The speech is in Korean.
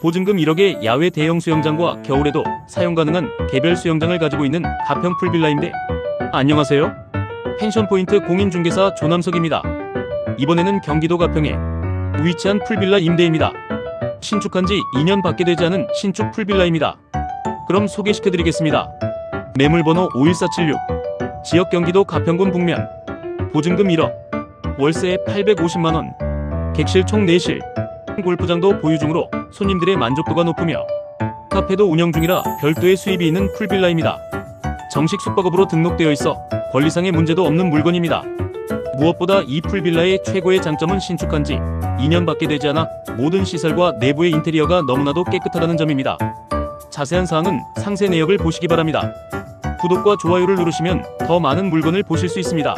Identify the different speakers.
Speaker 1: 보증금 1억의 야외 대형 수영장과 겨울에도 사용 가능한 개별 수영장을 가지고 있는 가평 풀빌라인데 안녕하세요. 펜션 포인트 공인중개사 조남석입니다. 이번에는 경기도 가평에 위치한 풀빌라 임대입니다. 신축한 지 2년 밖에 되지 않은 신축 풀빌라입니다. 그럼 소개시켜 드리겠습니다. 매물번호 51476 지역 경기도 가평군 북면 보증금 1억 월세 850만원 객실 총 4실 골프장도 보유 중으로 손님들의 만족도가 높으며 카페도 운영 중이라 별도의 수입이 있는 풀빌라입니다. 정식 숙박업으로 등록되어 있어 권리상의 문제도 없는 물건입니다. 무엇보다 이 풀빌라의 최고의 장점은 신축한 지 2년밖에 되지 않아 모든 시설과 내부의 인테리어가 너무나도 깨끗하다는 점입니다. 자세한 사항은 상세 내역을 보시기 바랍니다. 구독과 좋아요를 누르시면 더 많은 물건을 보실 수 있습니다.